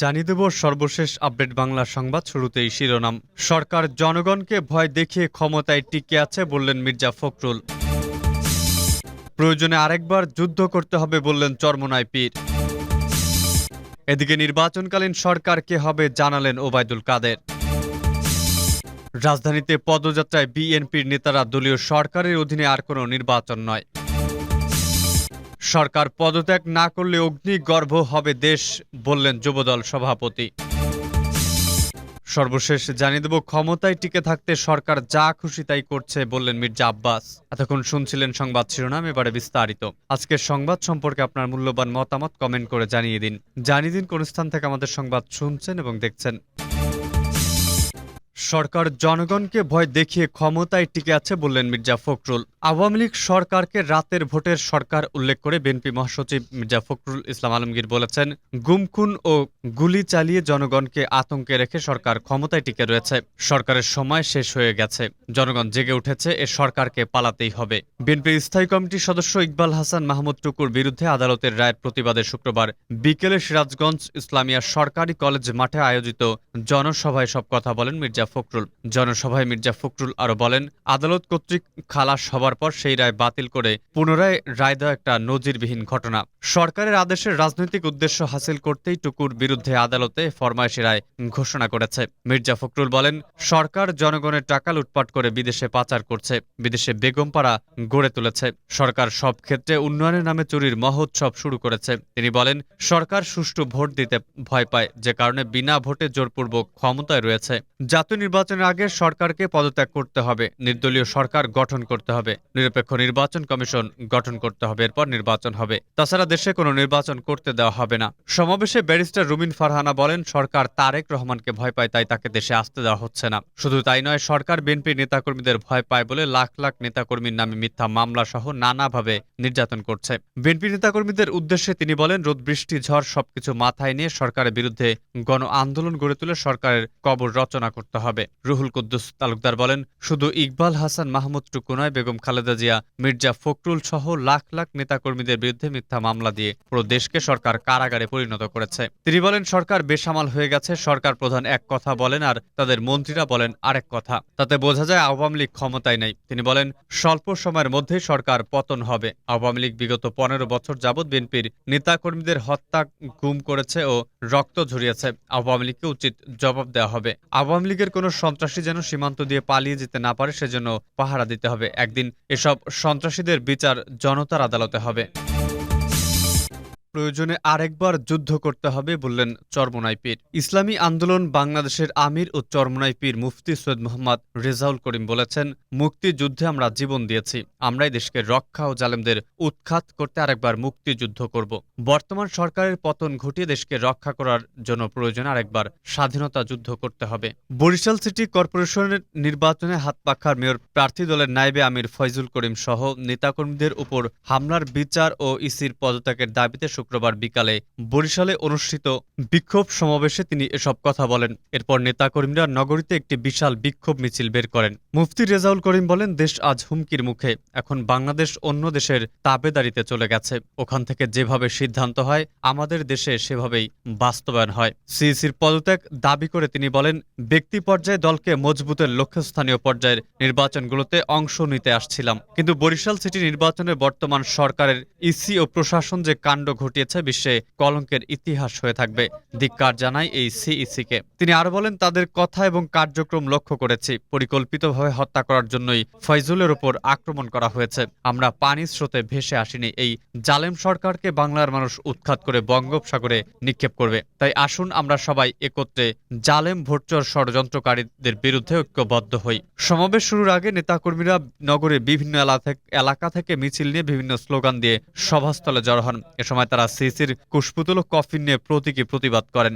জানিয়ে দেব সর্বশেষ আপডেট বাংলা সংবাদ শুরুতেই শিরোনাম। সরকার জনগণকে ভয় দেখিয়ে ক্ষমতায় টিকে আছে বললেন মির্জা ফখরুল। প্রয়োজনে আরেকবার যুদ্ধ করতে হবে বললেন চরমনায় পীর। এদিকে নির্বাচনকালীন সরকার কে হবে জানালেন ওবায়দুল কাদের। রাজধানীতে পদযাত্রায় বিএনপির নেতারা দলীয় সরকারের অধীনে আর কোনো নির্বাচন নয়। সরকার পদত্যাগ না করলে অগ্নিগর্ভ হবে দেশ, বললেন যুবদল সভাপতি। সর্বশেষ জানিয়ে দেব, ক্ষমতায় টিকে থাকতে সরকার যা খুশি তাই করছে, বললেন মির্জা আব্বাস। এতক্ষণ শুনছিলেন সংবাদ শিরোনাম, এবারে বিস্তারিত। আজকের সংবাদ সম্পর্কে আপনার মূল্যবান মতামত কমেন্ট করে জানিয়ে দিন। জানিয়ে দিন কোন স্থান থেকে আমাদের সংবাদ শুনছেন এবং দেখছেন। সরকার জনগণকে ভয় দেখিয়ে ক্ষমতায় টিকে আছে বললেন মির্জা ফখরুল। আওয়ামী লীগ সরকারকে রাতের ভোটের সরকার উল্লেখ করে বিএনপি মহাসচিব মির্জা ফখরুল ইসলাম আলমগীর বলেছেন, গুমখুন ও গুলি চালিয়ে জনগণকে আতঙ্কে রেখে সরকার ক্ষমতায় টিকে রয়েছে। সরকারের সময় শেষ হয়ে গেছে। জনগণ জেগে উঠেছে, এ সরকারকে পালাতেই হবে। বিএনপির স্থায়ী কমিটির সদস্য ইকবাল হাসান মাহমুদ টুকুর বিরুদ্ধে আদালতের রায়ের প্রতিবাদে শুক্রবার বিকেলে সিরাজগঞ্জ ইসলামিয়া সরকারি কলেজ মাঠে আয়োজিত জনসভায় সব কথা বলেন মির্জা ফখরুল। জনসভায় মির্জা ফখরুল আরও বলেন, আদালত কর্তৃক খালাস হবার পর সেই রায় বাতিল করে পুনরায় রায় দেওয়া একটা নজিরবিহীন ঘটনা। সরকারের আদেশের রাজনৈতিক উদ্দেশ্য হাসিল করতেই টুকুর বিরুদ্ধে আদালতে ফরমায়েশি রায় ঘোষণা করেছে। মির্জা ফখরুল বলেন, সরকার জনগণের টাকা লুটপাট করে বিদেশে পাচার করছে, বিদেশে বেগমপাড়া গড়ে তুলেছে। সরকার সব ক্ষেত্রে উন্নয়নের নামে চুরির মহোৎসব শুরু করেছে। তিনি বলেন, সরকার সুষ্ঠু ভোট দিতে ভয় পায়, যে কারণে বিনা ভোটে জোরপূর্বক ক্ষমতায় রয়েছে। জাতীয় নির্বাচনের আগে সরকারকে পদত্যাগ করতে হবে। নির্দলীয় সরকার গঠন করতে হবে। নিরপেক্ষ নির্বাচন কমিশন গঠন করতে হবে। এরপর নির্বাচন হবে। তাছাড়া দেশে কোনো নির্বাচন করতে দেওয়া হবে না। সমাবেশে ব্যারিস্টার রুমিন ফারহানা বলেন, সরকার তারেক রহমানকে ভয় পায়, তাই তাকে দেশে আসতে দেওয়া হচ্ছে না। শুধু তাই নয়, সরকার বিএনপির নেতাকর্মীদের ভয় পায় বলে লাখ লাখ নেতাকর্মীর নামে মিথ্যা মামলা সহ নানাভাবে নির্যাতন করছে। বিএনপি নেতাকর্মীদের উদ্দেশ্যে তিনি বলেন, রোদ, বৃষ্টি, ঝড় সবকিছু মাথায় নিয়ে সরকারের বিরুদ্ধে গণ আন্দোলন গড়ে তুলে সরকারের কবর রচনা করতে হবে। রুহুল কুদ্দুস তালুকদার বলেন, শুধু ইকবাল হাসান, মাহমুদ টুকু নয় বেগম খালেদা জিয়া, মির্জা ফখরুল সহ লাখ লাখ নেতাকর্মীদের বিরুদ্ধে মিথ্যা মামলা দিয়ে পুরো দেশকে সরকার কারাগারে পরিণত করেছে। তিনি বলেন, সরকার বেসামাল হয়ে গেছে, সরকার প্রধান এক কথা বলেন আর তাদের মন্ত্রীরা বলেন আরেক কথা, তাতে বোঝা যায় আওয়ামী লীগ ক্ষমতায় নেই। তিনি বলেন, স্বল্প সময়ের মধ্যেই সরকার পতন হবে। আওয়ামী লীগ বিগত পনেরো বছর যাবৎ বিএনপির নেতাকর্মীদের হত্যা, গুম করেছে ও রক্ত ঝরিয়েছে। আওয়ামী লীগকে উচিত জবাব দেওয়া হবে। আওয়ামী লীগের কোনো সন্ত্রাসী যেন সীমান্ত দিয়ে পালিয়ে যেতে না পারে, সেজন্য পাহারা দিতে হবে। একদিন এসব সন্ত্রাসীদের বিচার জনতার আদালতে হবে। প্রয়োজনে আরেকবার যুদ্ধ করতে হবে বললেন চরমনাই পীর ইসলামী আন্দোলন বাংলাদেশের আমির ও চরমনাই পীর মুফতি সৈয়দ মোহাম্মদ রেজাউল করিম বলেছেন, মুক্তিযুদ্ধে আমরা জীবন দিয়েছি, আমরাই দেশকে রক্ষা ও জালেমদের উৎখাত করতে আরেকবার মুক্তিযুদ্ধ করব। বর্তমান সরকারের পতন ঘটিয়ে দেশকে রক্ষা করার জন্য প্রয়োজনে আরেকবার স্বাধীনতা যুদ্ধ করতে হবে। বরিশাল সিটি কর্পোরেশনের নির্বাচনে হাত পাখার মেয়র প্রার্থী দলের নাইবে আমির ফয়জুল করিম সহ নেতাকর্মীদের উপর হামলার বিচার ও ইসির পদত্যাগের দাবিতে শুক্রবার বিকালে বরিশালে অনুষ্ঠিত বিক্ষোভ সমাবেশে তিনি এসব কথা বলেন। এরপর নেতাকর্মীরা নগরীতে একটি বিশাল বিক্ষোভ মিছিল বের করেন। মুফতি রেজাউল করিম বলেন, দেশ আজ হুমকির মুখে। এখন বাংলাদেশ অন্য দেশের তাবেদারিতে চলে গেছে। ওখান থেকে যেভাবে সিদ্ধান্ত হয়, আমাদের দেশে সেভাবেই বাস্তবায়ন হয়। সিইসির পদত্যাগ দাবি করে তিনি বলেন, ব্যক্তি পর্যায়ে দলকে মজবুতের লক্ষ্যস্থানীয় পর্যায়ের নির্বাচনগুলোতে অংশ নিতে আসছিলাম। কিন্তু বরিশাল সিটি নির্বাচনে বর্তমান সরকারের ইসি ও প্রশাসন যে কাণ্ড ঘটিয়েছে, বিশ্বে কলঙ্কের ইতিহাস হয়ে থাকবে ধিক্কার জানাই এই সিইসিকে। তিনি আরও বলেন, তাদের কথা এবং কার্যক্রম লক্ষ্য করেছি, পরিকল্পিতভাবে হত্যা করার জন্যই ফয়জুলের উপর আক্রমণ করা হয়েছে। আমরা পানির স্রোতে ভেসে আসিনি, এই জালেম সরকারকে বাংলার মানুষ উৎখাত করে বঙ্গোপসাগরে নিক্ষেপ করবে। তাই আসুন আমরা সবাই একত্রে জালেম ভোটচর ষড়যন্ত্রকারীদের বিরুদ্ধে ঐক্যবদ্ধ হই। সমাবেশ শুরুর আগে নেতাকর্মীরা নগরের বিভিন্ন এলাকা থেকে মিছিল নিয়ে বিভিন্ন স্লোগান দিয়ে সভাস্থলে জড়ো হন। এ সময় তারা সিসির কুশপুতুল কফিন নিয়ে প্রতীকে প্রতিবাদ করেন।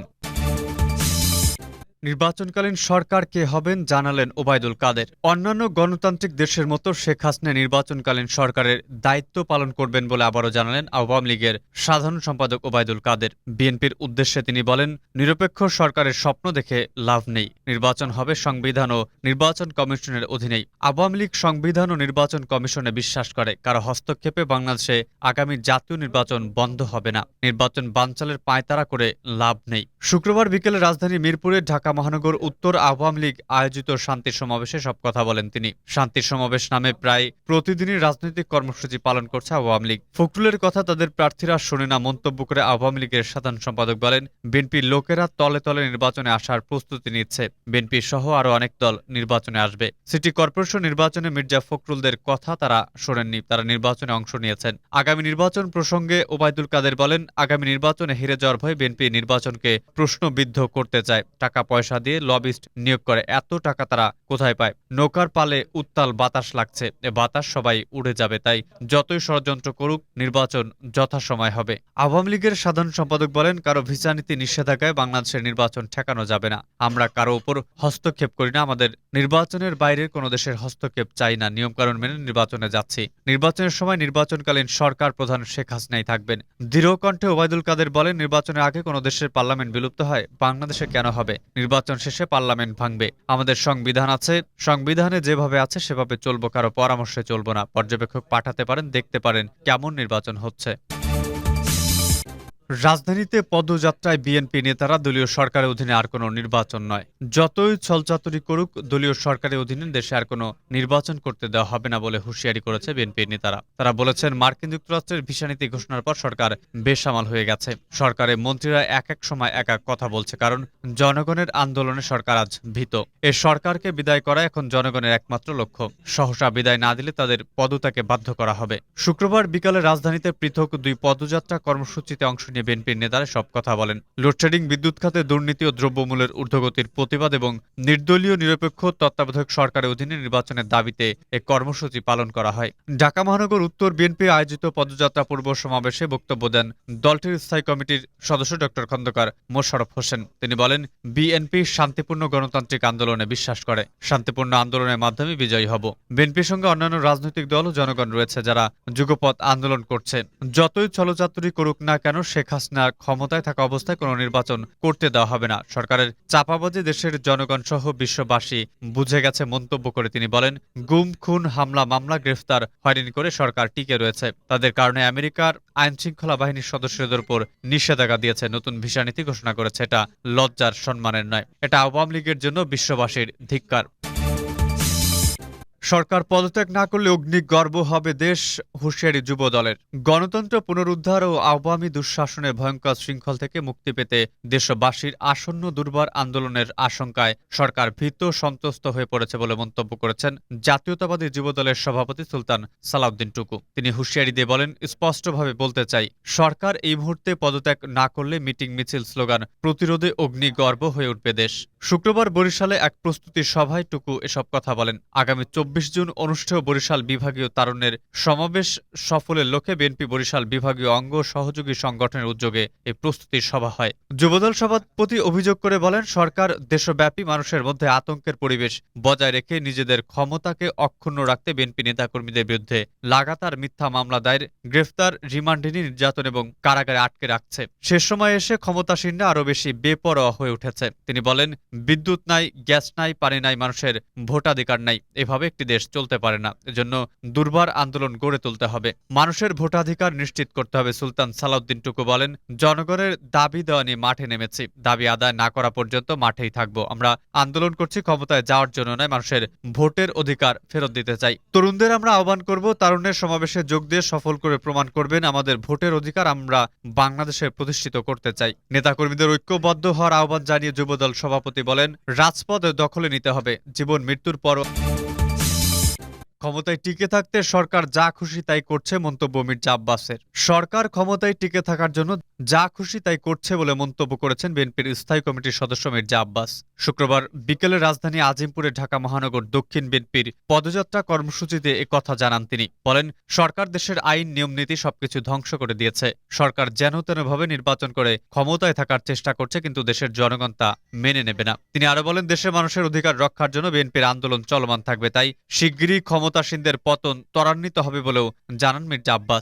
নির্বাচনকালীন সরকার কে হবেন জানালেন ওবায়দুল কাদের। অন্যান্য গণতান্ত্রিক দেশের মতো শেখ হাসিনা নির্বাচনকালীন সরকারের দায়িত্ব পালন করবেন বলে আবারও জানালেন আওয়ামী লীগের সাধারণ সম্পাদক ওবায়দুল কাদের। বিএনপির উদ্দেশ্যে তিনি বলেন, নিরপেক্ষ সরকারের স্বপ্ন দেখে লাভ নেই। নির্বাচন হবে সংবিধান ও নির্বাচন কমিশনের অধীনেই। আওয়ামী লীগ সংবিধান ও নির্বাচন কমিশনে বিশ্বাস করে, কারও হস্তক্ষেপে বাংলাদেশে আগামী জাতীয় নির্বাচন বন্ধ হবে না। নির্বাচন বানচালের পায়তারা করে লাভ নেই। শুক্রবার বিকেলে রাজধানী মিরপুরে ঢাকা মহানগর উত্তর আওয়ামী লীগ আয়োজিত শান্তি সমাবেশে সব কথা বলেন তিনি। শান্তি সমাবেশ নামে প্রায় প্রতিদিনই রাজনৈতিক কর্মসূচি পালন করছে আওয়ামী লীগ। ফখরুলের কথা তাদের প্রার্থীরা শোনে না মন্তব্য করে আওয়ামী লীগের সাধারণ সম্পাদক বলেন বিএনপির লোকেরা তলে তলে নির্বাচনে আসার প্রস্তুতি নিচ্ছে। বিএনপি সহ আরও অনেক দল নির্বাচনে আসবে। সিটি কর্পোরেশন নির্বাচনে মির্জা ফখরুলদের কথা তারা শোনেননি, তারা নির্বাচনে অংশ নিয়েছেন। আগামী নির্বাচন প্রসঙ্গে ওবায়দুল কাদের বলেন, আগামী নির্বাচনে হেরে যাওয়ার ভয়ে বিএনপি নির্বাচনকে প্রশ্নবিদ্ধ করতে চায়। টাকা পয়সা দিয়ে লবিস্ট নিয়োগ করে। এত টাকা তারা কোথায় পায়? নৌকার পালে উত্তাল বাতাস লাগছে। বাতাস সবাই উড়ে যাবে, তাই যতই ষড়যন্ত্র করুক, নির্বাচন যথাসময় হবে। আওয়ামী লীগের সাধারণ সম্পাদক বলেন, কারও ভিসা নীতি নিষেধাজ্ঞায় বাংলাদেশের নির্বাচন ঠেকানো যাবে না। আমরা কারও উপর হস্তক্ষেপ করি না, আমাদের নির্বাচনের বাইরের কোনো দেশের হস্তক্ষেপ চাই না। নিয়মকানুন মেনে নির্বাচনে যাচ্ছি। নির্বাচনের সময় নির্বাচনকালীন সরকার প্রধান শেখ হাসিনাই থাকবেন। দৃঢ় কণ্ঠে ওবায়দুল কাদের বলেন, নির্বাচনের আগে কোনো দেশের পার্লামেন্ট বিলুপ্ত হয়, বাংলাদেশে কেন হবে? নির্বাচন শেষে পার্লামেন্ট ভাঙবে। আমাদের সংবিধান আছে। সংবিধানে যেভাবে আছে, সেভাবে চলবো, কারও পরামর্শে চলবো না। পর্যবেক্ষক পাঠাতে পারেন, দেখতে পারেন কেমন নির্বাচন হচ্ছে। রাজধানীতে পদযাত্রায় বিএনপি নেতারা দলীয় সরকারের অধীনে আর কোনো নির্বাচন নয়। যতই ছলচাতুরি করুক, দলীয় সরকারের অধীনে দেশে আর কোনো নির্বাচন করতে দেওয়া হবে না বলে হুঁশিয়ারি করেছে বিএনপির নেতারা। তারা বলেছেন, মার্কিন যুক্তরাষ্ট্রের ভিসা নীতি ঘোষণার পর সরকার বেসামাল হয়ে গেছে। সরকারের মন্ত্রীরা এক এক সময় এক এক কথা বলছে, কারণ জনগণের আন্দোলনে সরকার আজ ভীত। এ সরকারকে বিদায় করা এখন জনগণের একমাত্র লক্ষ্য। সহসা বিদায় না দিলে তাদের পদত্যাগে বাধ্য করা হবে। শুক্রবার বিকালে রাজধানীতে পৃথক দুই পদযাত্রা কর্মসূচিতে অংশ নিয়ে বিএনপির নেতারা সব কথা বলেন। লোডশেডিং বিদ্যুৎ খাতে দুর্নীতি ও দ্রব্যমূল্যের ঊর্ধ্বগতির প্রতিবাদ এবং নির্দলীয় নিরপেক্ষ তত্ত্বাবধায়ক সরকারের অধীনে নির্বাচনের দাবিতে এ কর্মসূচি পালন করা হয়। ঢাকা মহানগর উত্তর বিএনপি আয়োজিত পদযাত্রা পূর্ব সমাবেশে বক্তব্য দেন দলটির স্থায়ী কমিটির সদস্য ডক্টর খন্দকার মোশারফ হোসেন। তিনি বলেন, বিএনপি শান্তিপূর্ণ গণতান্ত্রিক আন্দোলনে বিশ্বাস করে। শান্তিপূর্ণ আন্দোলনের মাধ্যমে বিজয়ী হব। বিএনপির সঙ্গে অন্যান্য রাজনৈতিক দল ও জনগণ রয়েছে যারা যুগপথ আন্দোলন করছে। যতই চলচাতুরি করুক না কেন শেখ হাসিনা ক্ষমতায় থাকা অবস্থায় কোনো নির্বাচন করতে দেওয়া হবে না। সরকারের চাপাবাজি দেশের জনগণ সহ বিশ্ববাসী বুঝে গেছে মন্তব্য করে তিনি বলেন, গুম, খুন, হামলা, মামলা, গ্রেফতার হয়রানি করে সরকার টিকে রয়েছে। তাদের কারণে আমেরিকার আইন শৃঙ্খলা বাহিনীর সদস্যদের উপর নিষেধাজ্ঞা দিয়েছে। নতুন ভিসা নীতি ঘোষণা করেছে। এটা লজ্জার সম্মানের নয়। এটা আওয়ামী লীগের জন্য বিশ্ববাসীর ধিক্কার। সরকার পদত্যাগ না করলে অগ্নিগর্ভ হবে দেশ হুঁশিয়ারি যুব দলের গণতন্ত্র পুনরুদ্ধার ও আওয়ামী দুঃশাসনের ভয়ঙ্কর শৃঙ্খল থেকে মুক্তি পেতে দেশবাসীর আসন্ন দুর্বার আন্দোলনের আশঙ্কায় সরকার ভীত সন্ত্রস্ত হয়ে পড়েছে বলে মন্তব্য করেছেন জাতীয়তাবাদী যুব দলের সভাপতি সুলতান সালাউদ্দিন টুকু। তিনি হুঁশিয়ারি দিয়ে বলেন, স্পষ্টভাবে বলতে চাই, সরকার এই মুহূর্তে পদত্যাগ না করলে মিটিং মিছিল স্লোগান, প্রতিরোধে অগ্নিগর্ভ হয়ে উঠবে দেশ। শুক্রবার বরিশালে এক প্রস্তুতি সভায় টুকু এসব কথা বলেন। আগামী চব্বিশ জুন অনুষ্ঠেয় বরিশাল বিভাগীয় তারুণ্যের সমাবেশ সফলের লক্ষ্যে বিএনপি বরিশাল বিভাগীয় অঙ্গ সহযোগী সংগঠনের উদ্যোগে এই প্রস্তুতি সভা হয়। যুবদল সভাপতি অভিযোগ করে বলেন, সরকার দেশব্যাপী মানুষের মধ্যে আতঙ্কের পরিবেশ বজায় রেখে নিজেদের ক্ষমতাকে অক্ষুণ্ণ রাখতে বিএনপি নেতাকর্মীদের বিরুদ্ধে লাগাতার মিথ্যা মামলা দায়ের, গ্রেফতার রিমান্ডিনী নির্যাতন এবং কারাগারে আটকে রাখছে। শেষ সময় এসে ক্ষমতাসীনরা আরও বেশি বেপরোয়া হয়ে উঠেছে। তিনি বলেন বিদ্যুৎ নাই, গ্যাস নাই, পানি নাই, মানুষের ভোটাধিকার নাই। এভাবে একটি দেশ চলতে পারে না। এজন্য দুর্বার আন্দোলন গড়ে তুলতে হবে। মানুষের ভোটাধিকার নিশ্চিত করতে হবে, সুলতান সালাউদ্দিন টুকু বলেন। জনগণের দাবি দেওয়া নিয়ে মাঠে নেমেছি। দাবি আদায় না করা পর্যন্ত মাঠেই থাকব। আমরা আন্দোলন করছি, ক্ষমতায় যাওয়ার জন্য নয়, মানুষের ভোটের অধিকার ফেরত দিতে চাই। তরুণদের আমরা আহ্বান করব, তারুণ্যের সমাবেশে যোগ দিয়ে সফল করে প্রমাণ করবেন, আমাদের ভোটের অধিকার আমরা বাংলাদেশে প্রতিষ্ঠিত করতে চাই। নেতাকর্মীদের ঐক্যবদ্ধ হওয়ার আহ্বান জানিয়ে যুবদল সভাপতি বলেন, রাজপথ দখলে নিতে হবে, জীবন, মৃত্যুর পর। ক্ষমতায় টিকে থাকতে সরকার যা খুশি তাই করছে মন্তব্য মির্জা আব্বাসের সরকার ক্ষমতায় টিকে থাকার জন্য যা খুশি তাই করছে বলে মন্তব্য করেছেন বিএনপির স্থায়ী কমিটির সদস্য মির্জা আব্বাস। শুক্রবার বিকেলে রাজধানী আজিমপুরে ঢাকা মহানগর দক্ষিণ বিএনপির পদযাত্রা কর্মসূচিতে কথা জানান তিনি। বলেন, সরকার দেশের আইন নিয়মনীতি সবকিছু ধ্বংস করে দিয়েছে। সরকার যেন তেনভাবে নির্বাচন করে ক্ষমতায় থাকার চেষ্টা করছে কিন্তু দেশের জনগণ তা মেনে নেবে না। তিনি আরও বলেন, দেশের মানুষের অধিকার রক্ষার জন্য বিএনপির আন্দোলন চলমান থাকবে, তাই শিগগিরই ক্ষমতাসীনদের পতন ত্বরান্বিত হবে বলেও জানান মির্জা আব্বাস।